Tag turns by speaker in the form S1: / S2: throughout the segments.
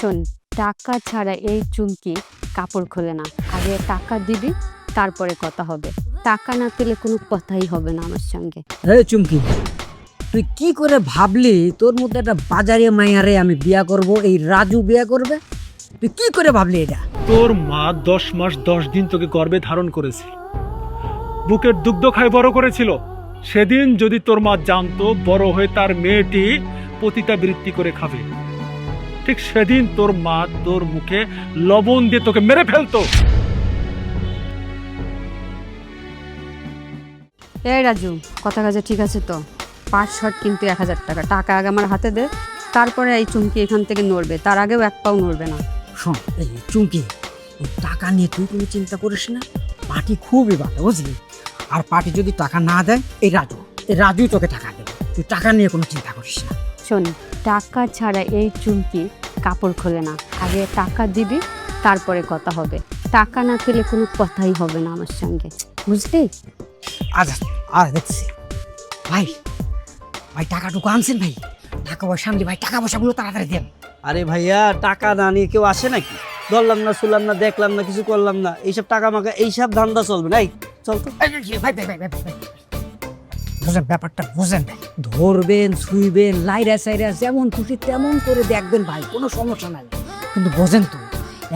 S1: শোন টাকা ছাড়া এই চুমকি কাপড় খোলে না। আগে টাকা দিবি তারপরে কথা হবে। টাকা না পেলে কোনো কথাই হবে না আমার সঙ্গে।
S2: এই চুমকি তুই কি করে ভাবলি তোর মধ্যে একটা বাজারে মাইয়ারে আমি বিয়া করব এই রাজু বিয়া করবে? তুই কি করে ভাবলি এটা?
S3: তোর মা দশ মাস দশ দিন তোকে গর্বে ধারণ করেছিল বুকের দুগ্ধ খায় বড় করেছিল। সেদিন যদি তোর মা জানতো বড় হয়ে তার মেয়েটি পতিতা বৃত্তি করে খাবে। ঠিক সেদিন তোর মা তোর মুখে লবণ দিয়ে তোকে মেরে ফেলতো।
S1: এই রাজু কথা কাজে ঠিক আছে তো? পাঁচ শট কিন্তু এক হাজার টাকা। টাকা আগে আমার হাতে দে তারপরে এই চুমকি এখান থেকে নড়বে। তার আগেও এক পাও নড়বে না।
S2: শোন এই চুমকি টাকা নিয়ে তুই কোনো চিন্তা করিস না। পার্টি খুবই ভালো বুঝলি? আর পার্টি যদি টাকা না দেয় এই রাজু এই রাজুই তোকে টাকা দেবে। তুই টাকা নিয়ে কোনো চিন্তা করিস না।
S1: শোন টাকা ছাড়া এই চুমকি কাপড় খোলে না। আগে টাকা দিবি তারপরে কথা হবে। টাকা না পেলে কোনো কথাই হবে না আমার সঙ্গে। বুঝলি?
S2: আজ আর দেখছি। ভাই ভাই টাকাটুকু আনছেন ভাই। টাকা পয়সা আনলি ভাই টাকা পয়সাগুলো তাড়াতাড়ি দেন।
S4: আরে ভাইয়া টাকা না নিয়ে কেউ আসে নাকি? ধরলাম না শুনলাম না দেখলাম না কিছু করলাম না। এইসব টাকা মাকা এইসব ধান্দা চলবে নাই? চল তো।
S2: ভাই ভাই ভাই, ভাই, ভাই। বুঝেন ব্যাপারটা বুঝেন ধরবেন শুইবেন লাইরা সাইরা যেমন খুশি তেমন করে দেখবেন ভাই কোনো সমস্যা নাই কিন্তু বোঝেন তো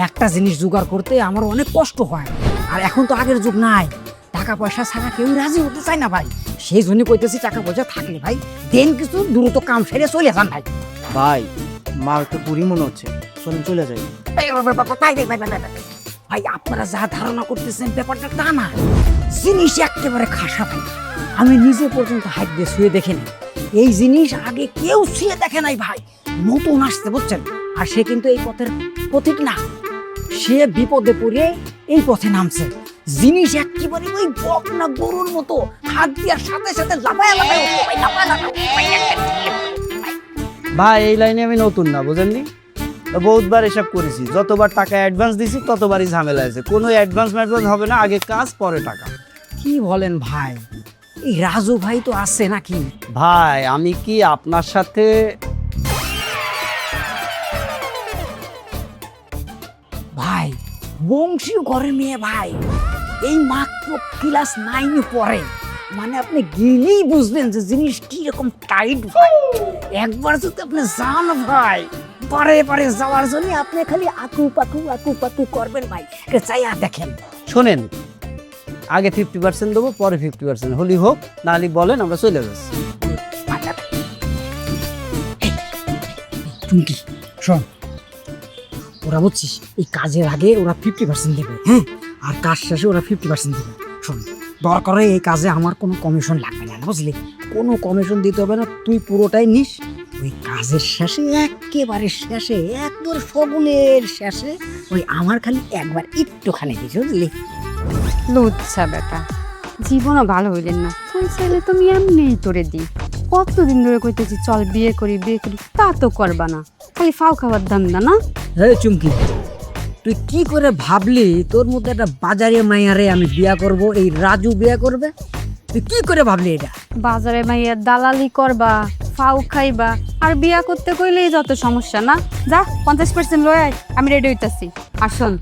S2: একটা জিনিস জোগাড় করতে আমার অনেক কষ্ট হয় আর এখন তো আগের যুগ নাই টাকা পয়সা ছাড়া কেউ রাজি হতে চায় না ভাই সেই জন্য কইতেছি টাকা পয়সা থাকলে ভাই দেন কিছু দ্রুত কাম সেরে চলে যান ভাই
S4: ভাই মাল তো বুড়ি মনে হচ্ছে চলুন চলে যাই
S2: ভাই আপনারা যা ধারণা করতেছেন ব্যাপারটা তা না জিনিস একেবারে খাসা ভাই আমি নিজে পর্যন্ত হাত দিয়ে শুয়ে দেখিনি। এই জিনিস আগে কেউ শুয়ে দেখে নাই ভাই। নতুন আসতে বুঝছেন? আর সে কিন্তু এই পথের পথিক না। সে বিপদে পড়ে এই পথে নামছে। জিনিস একেবারে ওই বক না গরুর মতো। হাত দেওয়ার সাথে সাথে লাফায় ভাই
S4: এই লাইনে আমি নতুন না বুঝেননি? বহুতবার এসব করেছি। যতবার টাকা অ্যাডভান্স দিছি ততবারই ঝামেলা আছে। কোনো অ্যাডভান্স ম্যাডভান্স হবে না আগে কাজ পরে টাকা।
S2: কি বলেন ভাই? এই রাজু ভাই তো আছে নাকি?
S4: ভাই আমি কি আপনার সাথে
S2: ভাই বংশীয় ঘরের মেয়ে ভাই। এই মাত্র ক্লাস নাইনে পড়ে। মানে আপনি গেলেই বুঝবেন যে জিনিস কি রকম টাইট ভাই। একবার যদি আপনি যান ভাই পরে পারে যাওয়ার জন্য আপনি খালি আকু পাকু আকু পাকু করবেন ভাই চাইয়া দেখেন।
S4: শোনেন আগে ফিফটি পার্সেন্ট দেবো, পরে ফিফটি পার্সেন্ট হলি হোক, না হলে বলেন, আমরা চলে যাচ্ছি।
S2: শোন, ওরা বুঝছিস, এই কাজের আগে ওরা ফিফটি পার্সেন্ট দেবে। হ্যাঁ আর কাজ শেষে ওরা ফিফটি পার্সেন্ট দেবে। শোন দরকার এই কাজে আমার কোনো কমিশন লাগবে না, বুঝলি? কোনো কমিশন দিতে হবে না, তুই পুরোটাই নিস। ওই কাজের শেষে, একেবারে শেষে একবার সগুনের শেষে, ওই আমার খালি একবার একটুখানি দিস, বুঝলি?
S1: লুচ্ছা বেটা জীবনও ভালো হইলেন না। তুই চাইলে তুমি এমনিই তোরে দি। কতদিন ধরে কইতেছি চল বিয়ে করি বিয়ে করি তা তো করবা না। খালি ফাও খাবার ধান্দা না?
S2: হে চুমকি তুই কি করে ভাবলি তোর মধ্যে একটা বাজারে মাইয়ারে আমি বিয়া করব এই রাজু বিয়া করবে? তুই কি করে ভাবলি এটা?
S1: বাজারে মাইয়া দালালি করবা ফাউ খাইবা আর বিয়া করতে কইলেই যত সমস্যা না? যা পঞ্চাশ পার্সেন্ট লয় আমি রেডি হইতাছি। আর শোন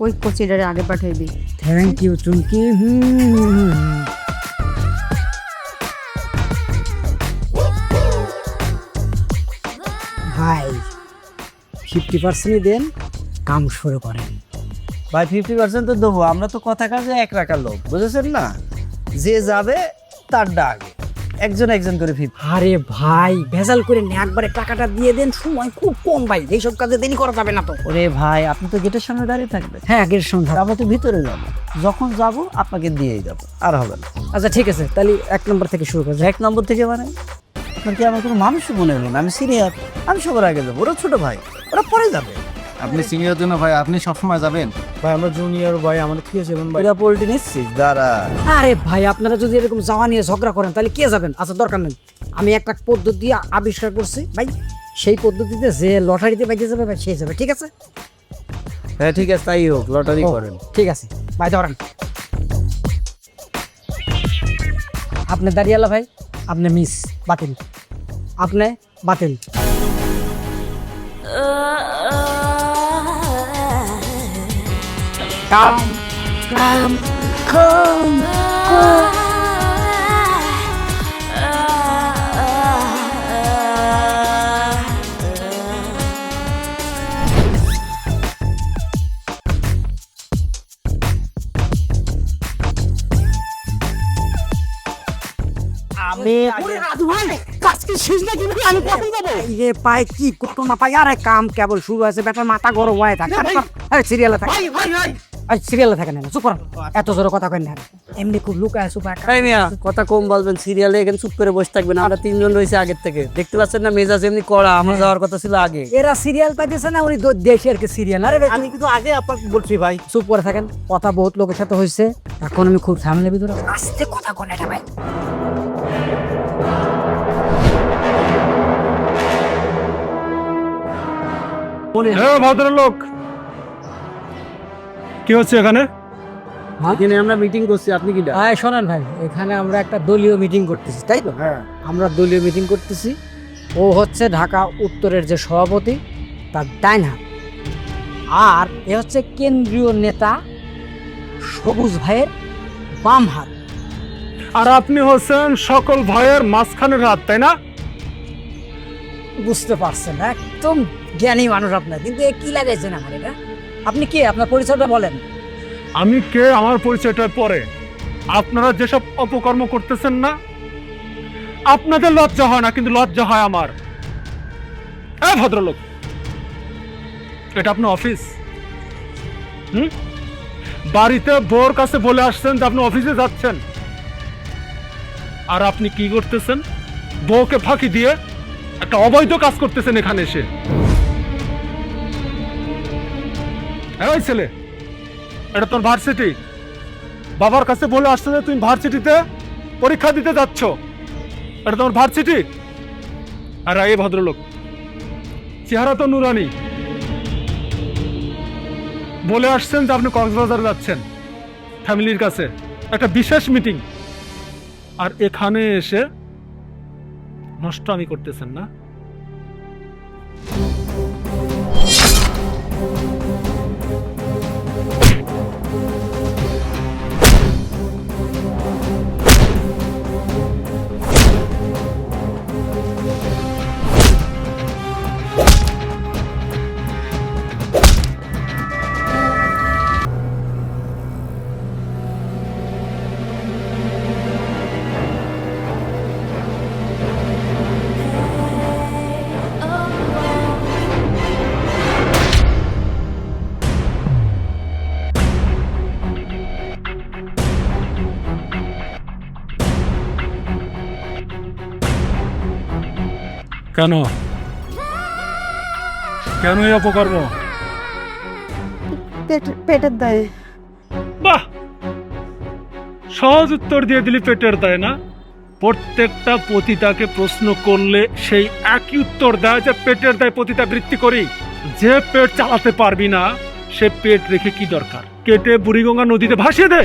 S1: ওই কচিটারে আগে পাঠাইবি।
S2: থ্যাংক ইউ চুমকি হুম। ভাই ফিফটি পার্সেন্টই দেন কাম শুরু করেন।
S4: ভাই ফিফটি পার্সেন্ট তো দেবো। আমরা তো কথা কাজে এক রাখার লোক বুঝেছেন না? যে যাবে তার ডাক। একজন একজন করে ফিফটি
S2: আরে ভাই ভেজাল করে নে একবারে টাকাটা দিয়ে দেন সময় খুব কম ভাই এইসব কাজে দেরি করা যাবে না তো।
S4: ওরে ভাই আপনি তো গেটের সামনে দাঁড়িয়ে থাকবেন।
S2: হ্যাঁ আগের সন্ধ্যা
S4: আমরা তো ভিতরে যাব। যখন যাব আপনাকে দিয়েই যাব আর হবে না।
S2: আচ্ছা ঠিক আছে তাহলে এক নম্বর থেকে শুরু করছি
S4: এক নম্বর থেকে মানে? আপনার কি আমার কোনো মানুষ মনে হলো না? আমি সিনিয়র আমি সবার আগে যাব। ওরা ছোট ভাই ওরা পরে যাবে।
S5: আপনি সিনিয়র জন্য ভাই আপনি সবসময় যাবেন।
S3: ভাই আমরা জুনিয়র ভাই আমাদের কি আছে ভাই।
S4: ওরা পোল্ট্রি নিচ্ছিস দাঁড়া।
S2: আরে ভাই আপনারা যদি এরকম যাওয়া নিয়ে ঝগড়া করেন তাহলে কে যাবেন? আচ্ছা দরকার নেই। আমি একটা পদ্ধতি আবিষ্কার করছি ভাই। সেই পদ্ধতিতে যে লটারিতে বাইতে যাবে ভাই সে যাবে ঠিক আছে?
S4: হ্যাঁ ঠিক আছে তাই হোক লটারি করেন।
S2: ঠিক আছে। ভাই ধরেন। আপনি দাঁড়িয়ালা ভাই। আপনি মিস বাতিল। আপনি বাতিল। কাম কাম কাম আমি ইয়ে পাই কি করতো না পাই আরে কাম কেবল শুরু আছে বেটার মাথা গরম হয়ে থাকে। সিরিয়ালে থাকে। আরে সিরিয়ালে থাকে না চুপ করো। এত জোরে কথা কেন না এমনি খুব লুকায় চুপ
S4: এই মিয়া কথা কম বলবেন সিরিয়ালে এখানে চুপ করে বসে থাকবেন আমরা তিনজন রয়েছে আগের থেকে। দেখতে পাচ্ছেন না মেজাজ এমনি কড়া আমার যাওয়ার কথা ছিল আগে।
S2: এরা সিরিয়াল পাইতেছে না উনি দেশের কি সিরিয়াল আরে
S4: আমি কিন্তু আগে আপনাকে বলছি ভাই।
S2: চুপ করে থাকেন কথা বহুত লোকের সাথে হয়েছে এখন আমি খুব ঝামেলার ভিতরে আস্তে কথা কোন এটা ভাই।
S3: হ্যাঁ ভদ্রলোক! কি হচ্ছে এখানে?
S4: এখানে আমরা মিটিং করছি আপনি কি
S2: হ্যাঁ শোনেন ভাই এখানে আমরা একটা দলীয় মিটিং করতেছি তাই তো? হ্যাঁ। আমরা দলীয় মিটিং করতেছি। ও হচ্ছে ঢাকা উত্তরের যে সভাপতি তার ডাইন হাত। আর এ হচ্ছে কেন্দ্রীয় নেতা সবুজ ভাইয়ের বাম হাত।
S3: আর আপনি হচ্ছেন সকল ভয়ের মাঝখানের হাত তাই না?
S2: বুঝতে পারছেন একদম জ্ঞানী মানুষ আপনার কিন্তু এ কি লাগাইছেন আমার এটা? আপনি কে? আপনার পরিচয়টা বলেন।
S3: আমি কে? আমার পরিচয়টা পরে। আপনারা যেসব অপকর্ম করতেছেন না, আপনাদের লজ্জা হয় না, কিন্তু লজ্জা হয় আমার। এ ভদ্রলোক, এটা আপনার অফিস? হুম? বাড়িতে বোর কাছে বলে আসছেন যে আপনি অফিসে যাচ্ছেন। আর আপনি কি করতেছেন? বউকে ফাঁকি দিয়ে একটা অবৈধ কাজ করতেছেন এখানে এসে। এই ছেলে, এটা তোর ভার্সিটি বাবার কাছে বলে আসছে যে তুমি ভার্সিটিতে পরীক্ষা দিতে যাচ্ছ। এটা তোমার ভার্সিটি আর এই ভদ্রলোক, চেহারা তো নুরানি। বলে আসছেন যে আপনি কক্সবাজার যাচ্ছেন, ফ্যামিলির কাছে। একটা বিশেষ মিটিং আর এখানে এসে নষ্ট আমি করতেছেন না? কেন? কেন এই অপকর্ম?
S1: পেটের দায়ে।
S3: বাহ! সহজ উত্তর দিয়ে দিলি পেটের দেয় না? প্রত্যেকটা পতিতাকে প্রশ্ন করলে সেই একই উত্তর দেয় যে পেটের দায় পতিতা বৃত্তি করি। যে পেট চালাতে পারবি না সে পেট রেখে কি দরকার? কেটে বুড়িগঙ্গা নদীতে ভাসিয়ে দে।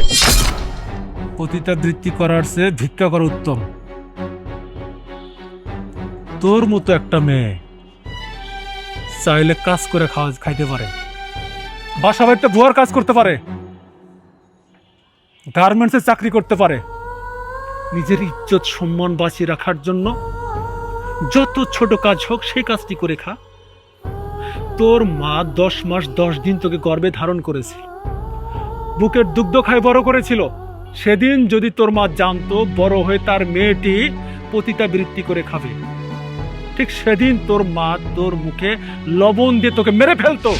S3: পতিতা বৃত্তি করার চেয়ে ভিক্ষা করা উত্তম। তোর মতো একটা মেয়ে চাইলে কাজ করে খাওয়া খাইতে পারে। বাসা বাড়িতে ভুয়ার কাজ করতে পারে। গার্মেন্টসে চাকরি করতে পারে। নিজের ইজ্জত সম্মান বাঁচিয়ে রাখার জন্য যত ছোট কাজ হোক সেই কাজটি করে খা। তোর মা দশ মাস দশ দিন তোকে গর্বে ধারণ করেছে। বুকের দুগ্ধ খায় বড় করেছিল। সেদিন যদি তোর মা জানতো বড় হয়ে তার মেয়েটি পতিতা বৃত্তি করে খাবে। ঠিক সেদিন তোর মা তোর মুখে লবণ দিয়ে তোকে মেরে ফেলতো।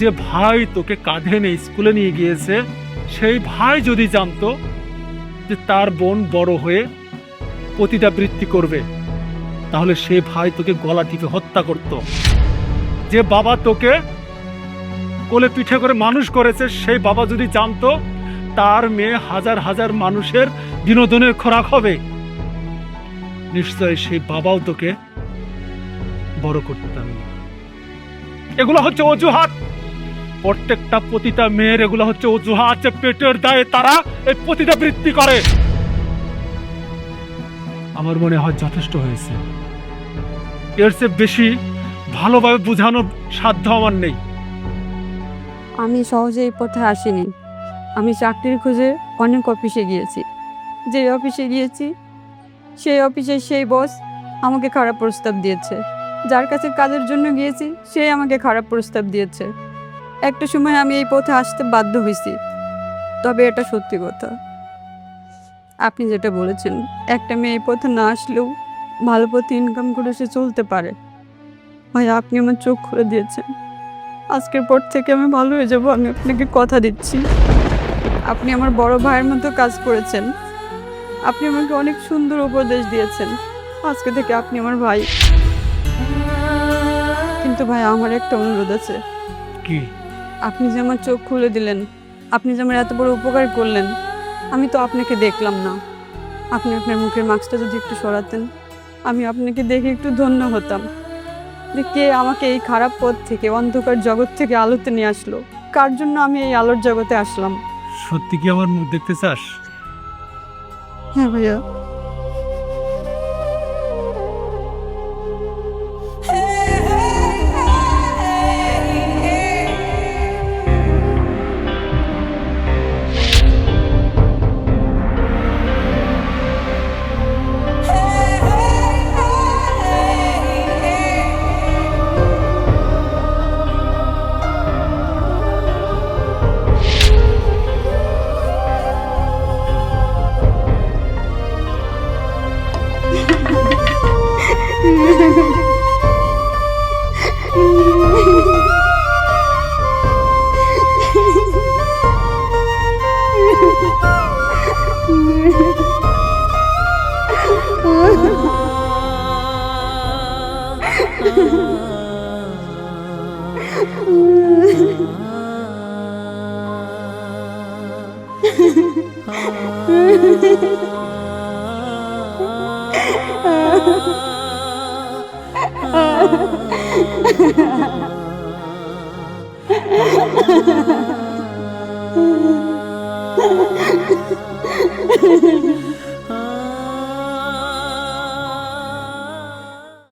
S3: যে ভাই তোকে কাঁধে নিয়ে স্কুলে নিয়ে গিয়েছে, সেই ভাই যদি জানতো যে তার বোন বড় হয়ে পতিতা বৃত্তি করবে, তাহলে সে ভাই তোকে গলা টিপে হত্যা করত। যে বাবা তোকে কোলে পিঠে করে মানুষ করেছে, সেই বাবা যদি জানতো তার মেয়ে হাজার হাজার মানুষের বিনোদনের খোরাক হবে। নিশ্চয় সেই বাবাও তোকে বড় করতাম এগুলো হচ্ছে অজুহাত। প্রত্যেকটা পতিতা মেয়ের এগুলো হচ্ছে অজুহাত যে পেটের দায়ে তারা এই পতিতা বৃত্তি করে। আমার মনে হয় যথেষ্ট হয়েছে। এর চেয়ে বেশি ভালোভাবে বোঝানোর সাধ্য আমার নেই।
S1: আমি সহজে এই পথে আসিনি। আমি চাকরির খোঁজে অনেক অফিসে গিয়েছি। যে অফিসে গিয়েছি সেই অফিসে সেই বস আমাকে খারাপ প্রস্তাব দিয়েছে। যার কাছে কাজের জন্য গিয়েছি সেই আমাকে খারাপ প্রস্তাব দিয়েছে। একটা সময় আমি এই পথে আসতে বাধ্য হয়েছি। তবে এটা সত্যি কথা। আপনি যেটা বলেছেন, একটা মেয়ে এই পথে না আসলেও ভালো পথে ইনকাম করে সে চলতে পারে। ভাই, আপনি আমার চোখ খুলে দিয়েছেন। আজকের পর থেকে আমি ভালো হয়ে যাব, আমি আপনাকে কথা দিচ্ছি। আপনি আমার বড় ভাইয়ের মতো কাজ করেছেন। আপনি আমাকে অনেক সুন্দর উপদেশ দিয়েছেন। আজকে থেকে আপনি আমার ভাই। কিন্তু ভাই আমার একটা অনুরোধ আছে।
S3: কি?
S1: আপনি যে আমার চোখ খুলে দিলেন আপনি যে আমার এত বড় উপকার করলেন আমি তো আপনাকে দেখলাম না। আপনি আপনার মুখের মাস্কটা যদি একটু সরাতেন আমি আপনাকে দেখে একটু ধন্য হতাম। যে কে আমাকে এই খারাপ পথ থেকে অন্ধকার জগৎ থেকে আলোতে নিয়ে আসলো? কার জন্য আমি এই আলোর জগতে আসলাম?
S3: সত্যি কি আমার মুখ দেখতে চাস?
S1: হ্যাঁ ভাইয়া Ah Ha ha ha.